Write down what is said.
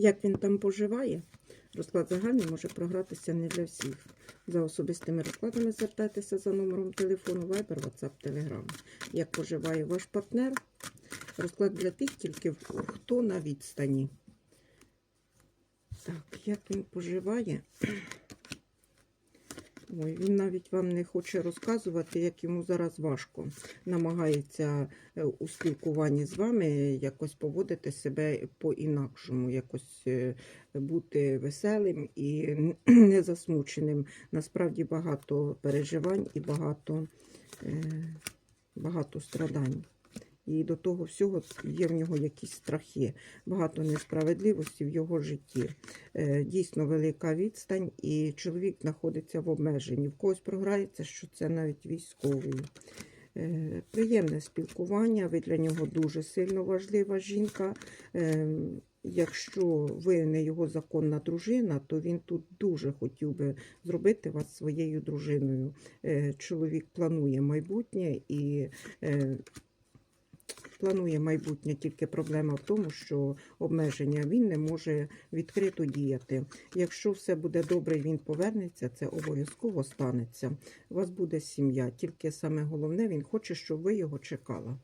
Як він там поживає? Розклад загальний може програтися не для всіх. За особистими розкладами звертайтеся за номером телефону Viber, WhatsApp, Telegram. Як поживає ваш партнер? Розклад для тих тільки хто на відстані. Так, як він поживає? Ой, він навіть вам не хоче розказувати, як йому зараз важко. Намагається е, у спілкуванні з вами якось поводити себе по-інакшому, якось е, бути веселим і не засмученим. Насправді багато переживань і багато, е, багато страдань. І до того всього є в нього якісь страхи, багато несправедливості в його житті. Е, Дійсно велика відстань, і чоловік знаходиться в обмеженні. В когось програється, що це навіть військовий. Е, Приємне спілкування, ви для нього дуже сильно важлива жінка. Е, Якщо ви не його законна дружина, то він тут дуже хотів би зробити вас своєю дружиною. Чоловік планує майбутнє і планує майбутнє, тільки проблема в тому, що обмеження він не може відкрито діяти. Якщо все буде добре, він повернеться, це обов'язково станеться. У вас буде сім'я. Тільки саме головне, він хоче, щоб ви його чекала.